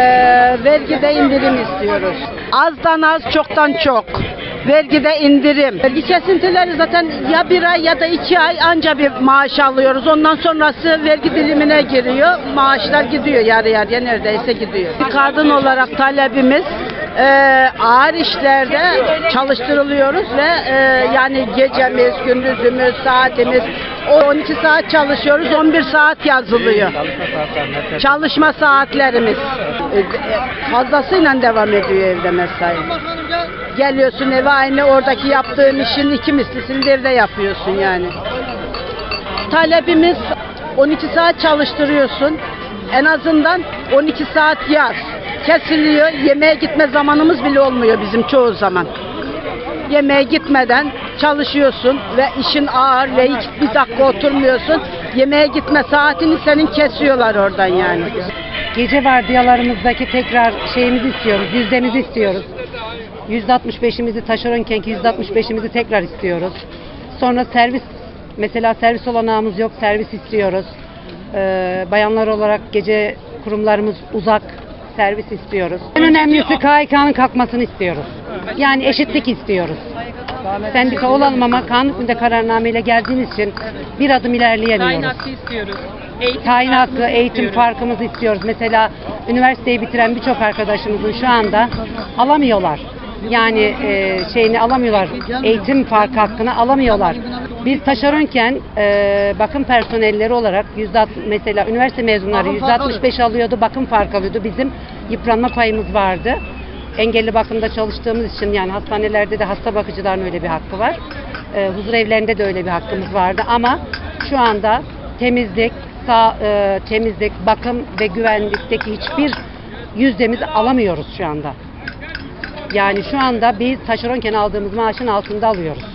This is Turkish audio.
Ee, vergide indirim istiyoruz. Azdan az, çoktan çok. Vergide indirim. Vergi kesintileri zaten ya bir ay ya da iki ay anca bir maaş alıyoruz. Ondan sonrası vergi dilimine giriyor. Maaşlar gidiyor yarı yarıya neredeyse gidiyor. Kadın olarak talebimiz e, ağır işlerde çalıştırılıyoruz ve e, yani gecemiz, gündüzümüz, saatimiz o 12 saat çalışıyoruz, 11 saat yazılıyor. Çalışma saatlerimiz e, fazlasıyla devam ediyor evde mesai. Geliyorsun eve aynı oradaki yaptığın işin iki mislisini de yapıyorsun yani. Talebimiz 12 saat çalıştırıyorsun. En azından 12 saat yaz. Kesiliyor. Yemeğe gitme zamanımız bile olmuyor bizim çoğu zaman. Yemeğe gitmeden çalışıyorsun ve işin ağır ve hiç bir dakika oturmuyorsun. Yemeğe gitme saatini senin kesiyorlar oradan yani. Gece vardiyalarımızdaki tekrar şeyimizi istiyoruz, yüzdemizi istiyoruz. %65'imizi taşeronkenki %65'imizi tekrar istiyoruz. Sonra servis, mesela servis olanağımız yok, servis istiyoruz. Ee, bayanlar olarak gece kurumlarımız uzak, servis istiyoruz. En önemlisi KHK'nın kalkmasını istiyoruz. Yani eşitlik istiyoruz. Sendika olalım ama kanun hükmünde kararnameyle geldiğiniz için bir adım Tayin ilerleyemiyoruz hakkı istiyoruz. Eğitim tayin hakkı, farkımızı eğitim istiyoruz. farkımızı istiyoruz. Mesela üniversiteyi bitiren birçok arkadaşımızın şu anda alamıyorlar. Yani e, şeyini alamıyorlar, eğitim farkı hakkını alamıyorlar. Biz taşeronken e, bakım personelleri olarak yüzde mesela üniversite mezunları yüzde 65 alıyordu, bakım farkı alıyordu. Bizim yıpranma payımız vardı. Engelli bakımda çalıştığımız için yani hastanelerde de hasta bakıcıların öyle bir hakkı var. E, huzur evlerinde de öyle bir hakkımız vardı ama şu anda temizlik, sağ, e, temizlik, bakım ve güvenlikteki hiçbir yüzdemizi alamıyoruz şu anda. Yani şu anda biz taşeronken aldığımız maaşın altında alıyoruz.